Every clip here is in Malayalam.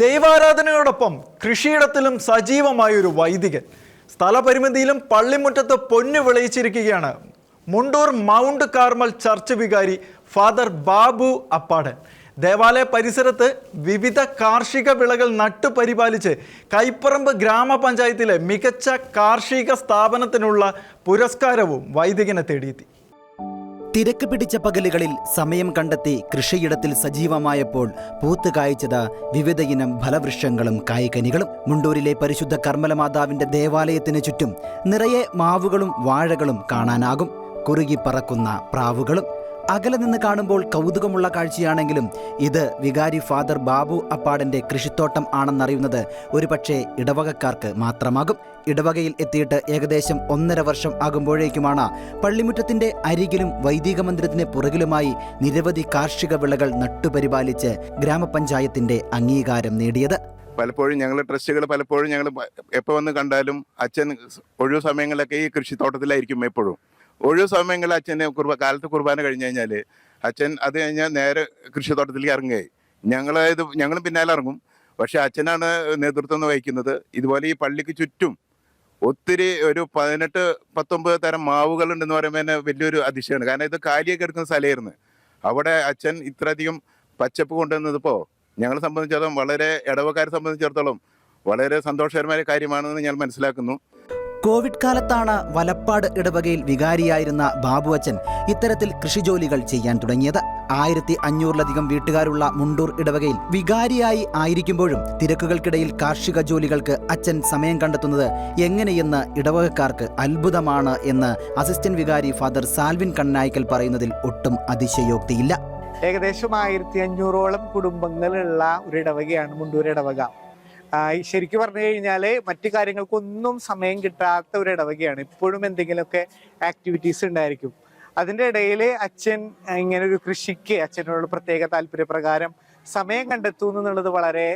ദൈവാരാധനയോടൊപ്പം കൃഷിയിടത്തിലും സജീവമായ ഒരു വൈദികൻ. സ്ഥലപരിമിതിയിലും പള്ളിമുറ്റത്ത് പൊന്നു വിളയിച്ചിരിക്കുകയാണ് മുണ്ടൂർ മൗണ്ട് കാർമൽ ചർച്ച് വികാരി ഫാദർ ബാബു അപ്പാടൻ. ദേവാലയ പരിസരത്ത് വിവിധ കാർഷിക വിളകൾ നട്ടുപരിപാലിച്ച് കൈപ്പറമ്പ് ഗ്രാമപഞ്ചായത്തിലെ മികച്ച കാർഷിക സ്ഥാപനത്തിനുള്ള പുരസ്കാരവും വൈദികനെ തേടിയെത്തി. തിരക്ക് പിടിച്ച പകലുകളിൽ സമയം കണ്ടെത്തി കൃഷിയിടത്തിൽ സജീവമായപ്പോൾ പൂത്ത് കായ്ച്ചത് വിവിധയിനം ഫലവൃക്ഷങ്ങളും കായ്കനികളും. മുണ്ടൂരിലെ പരിശുദ്ധ കർമ്മല മാതാവിന്റെ ദേവാലയത്തിന് ചുറ്റും നിറയെ മാവുകളും വാഴകളും കാണാനാകും. കുറുകി പറക്കുന്ന പ്രാവുകളും അകലെ നിന്ന് കാണുമ്പോൾ കൗതുകമുള്ള കാഴ്ചയാണെങ്കിലും ഇത് വികാരി ഫാദർ ബാബു അപ്പാടന്റെ കൃഷിത്തോട്ടം ആണെന്നറിയുന്നത് ഒരുപക്ഷെ ഇടവകക്കാർക്ക് മാത്രമാകും. ഇടവകയിൽ എത്തിയിട്ട് ഏകദേശം ഒന്നര വർഷം ആകുമ്പോഴേക്കുമാണ് പള്ളിമുറ്റത്തിന്റെ അരികിലും വൈദിക മന്ദിരത്തിന് പുറകിലുമായി നിരവധി കാർഷിക വിളകൾ നട്ടുപരിപാലിച്ച് ഗ്രാമപഞ്ചായത്തിന്റെ അംഗീകാരം നേടിയത്. പലപ്പോഴും ഞങ്ങൾ ട്രസ്റ്റുകൾ പലപ്പോഴും ഞങ്ങൾ എപ്പോൾ വന്ന് കണ്ടാലും അച്ഛൻ ഒഴിവ് സമയങ്ങളിലൊക്കെ ഈ കൃഷിത്തോട്ടത്തിലായിരിക്കും എപ്പോഴും. ഒഴിവ് സമയങ്ങളിൽ അച്ഛന്റെ കുർബ കാലത്ത് കുർബാന കഴിഞ്ഞ് കഴിഞ്ഞാൽ അച്ഛൻ അത് കഴിഞ്ഞാൽ നേരെ കൃഷിത്തോട്ടത്തിലേക്ക് ഇറങ്ങുകയായി. ഞങ്ങൾ ഇത് ഞങ്ങളും പിന്നാലെ ഇറങ്ങും. പക്ഷെ അച്ഛനാണ് നേതൃത്വം വഹിക്കുന്നത്. ഇതുപോലെ ഈ പള്ളിക്ക് ചുറ്റും ഒത്തിരി ഒരു പതിനെട്ട് പത്തൊമ്പത് തരം മാവുകൾ ഉണ്ടെന്ന് പറയുമ്പോൾ തന്നെ വലിയൊരു അതിശയമാണ്. കാരണം ഇത് കാലിയൊക്കെ എടുക്കുന്ന സ്ഥലമായിരുന്നു. അവിടെ അച്ഛൻ ഇത്രയധികം പച്ചപ്പ് കൊണ്ടുവന്നതിപ്പോൾ ഞങ്ങളെ സംബന്ധിച്ചിടത്തോളം വളരെ ഇടവക്കാരെ സംബന്ധിച്ചിടത്തോളം വളരെ സന്തോഷകരമായ കാര്യമാണെന്ന് ഞാൻ മനസ്സിലാക്കുന്നു. കോവിഡ് കാലത്താണ് വലപ്പാട് ഇടവകയിൽ വികാരിയായിരുന്ന ബാബു അച്ഛൻ ഇത്തരത്തിൽ കൃഷിജോലികൾ ചെയ്യാൻ തുടങ്ങിയത്. ആയിരത്തി അഞ്ഞൂറിലധികം വീട്ടുകാരുള്ള മുണ്ടൂർ ഇടവകയിൽ വികാരിയായി ആയിരിക്കുമ്പോഴും തിരക്കുകൾക്കിടയിൽ കാർഷിക ജോലികൾക്ക് അച്ഛൻ സമയം കണ്ടെത്തുന്നത് എങ്ങനെയെന്ന് ഇടവകക്കാർക്ക് അത്ഭുതമാണ് എന്ന് അസിസ്റ്റന്റ് വികാരി ഫാദർ സാൽവിൻ കണ്ണായ്ക്കൽ പറയുന്നതിൽ ഒട്ടും അതിശയോക്തിയില്ല. ഏകദേശം ആയിരത്തി അഞ്ഞൂറോളം കുടുംബങ്ങളുള്ള ഒരു ഇടവകയാണ് മുണ്ടൂർ ഇടവക. ശരിക്കും പറഞ്ഞു കഴിഞ്ഞാൽ മറ്റു കാര്യങ്ങൾക്കൊന്നും സമയം കിട്ടാത്ത ഒരു ഇടവകയാണ്. ഇപ്പോഴും എന്തെങ്കിലുമൊക്കെ ആക്ടിവിറ്റീസ് ഉണ്ടായിരിക്കും. അതിന്റെ ഇടയിൽ അച്ഛൻ ഇങ്ങനെ ഒരു കൃഷിക്ക് അച്ഛനോട് പ്രത്യേക താല്പര്യപ്രകാരം സമയം കണ്ടെത്തുന്നു എന്നുള്ളത് വളരെ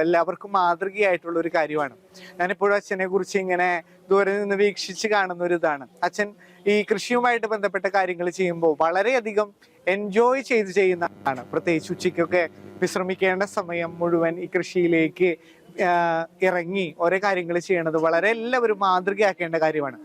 എല്ലാവർക്കും മാതൃകയായിട്ടുള്ള ഒരു കാര്യമാണ്. ഞാനിപ്പോഴും അച്ഛനെ കുറിച്ച് ഇങ്ങനെ ദൂരെ നിന്ന് വീക്ഷിച്ച് കാണുന്ന ഒരു ഇതാണ്. അച്ഛൻ ഈ കൃഷിയുമായിട്ട് ബന്ധപ്പെട്ട കാര്യങ്ങൾ ചെയ്യുമ്പോൾ വളരെയധികം എൻജോയ് ചെയ്ത് ചെയ്യുന്നതാണ്. പ്രത്യേകിച്ച് ഉച്ചയ്ക്കൊക്കെ വിശ്രമിക്കേണ്ട സമയം മുഴുവൻ ഈ കൃഷിയിലേക്ക് ഇറങ്ങി ഓരോ കാര്യങ്ങൾ ചെയ്യണത് വളരെ എല്ലാവരും മാതൃകയാക്കേണ്ട കാര്യമാണ്.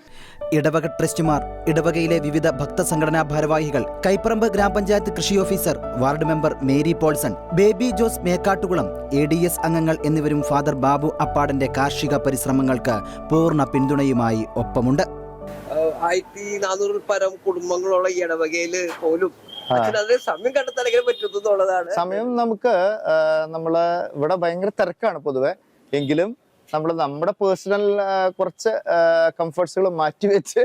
ഇടവക ട്രസ്റ്റുമാർ ഇടവകയിലെ വിവിധ ഭക്ത ഭക്തസംഘടനാ ഭാരവാഹികൾ കൈപ്പറമ്പ് ഗ്രാമപഞ്ചായത്ത് കൃഷി officer ward member Mary Paulson Baby Jose Mekkattukulam A D S അംഗങ്ങൾ എന്നിവരും ഫാദർ ബാബു അപ്പാടന്റെ കാർഷിക പരിശ്രമങ്ങൾക്ക് പൂർണ പിന്തുണയുമായി ഒപ്പമുണ്ട്. ആയിരത്തി നാനൂറിൽ പരം കുടുംബങ്ങളുള്ള ഈ ഇടവകയിൽ പോലും അതിന് സമയം കണ്ടെത്താൻ എങ്ങനെ പറ്റുന്നു സമയം നമുക്ക് നമ്മൾ ഇവിടെ ഭയങ്കര തിരക്കാണ് പൊതുവെ. എങ്കിലും നമ്മൾ നമ്മുടെ പേഴ്സണൽ കുറച്ച് കംഫർട്സുകൾ മാറ്റിവെച്ച്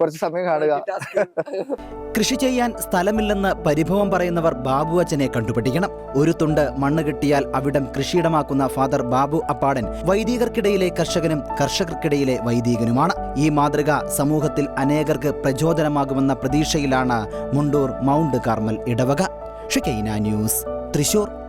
കുറച്ച് സമയം കാണുക. കൃഷി ചെയ്യാൻ സ്ഥലമില്ലെന്ന് പരിഭവം പറയുന്നവർ ബാബു അച്ഛനെ കണ്ടുപിടിക്കണം. ഒരു തുണ്ട് മണ്ണ് കിട്ടിയാൽ അവിടം കൃഷിയിടമാക്കുന്ന ഫാദർ ബാബു അപ്പാടൻ വൈദികർക്കിടയിലെ കർഷകനും കർഷകർക്കിടയിലെ വൈദികനുമാണ്. ഈ മാതൃക സമൂഹത്തിൽ അനേകർക്ക് പ്രചോദനമാകുമെന്ന പ്രതീക്ഷയിലാണ് മുണ്ടൂർ മൗണ്ട് കാർമൽ ഇടവക. Shekinah news Thrissur.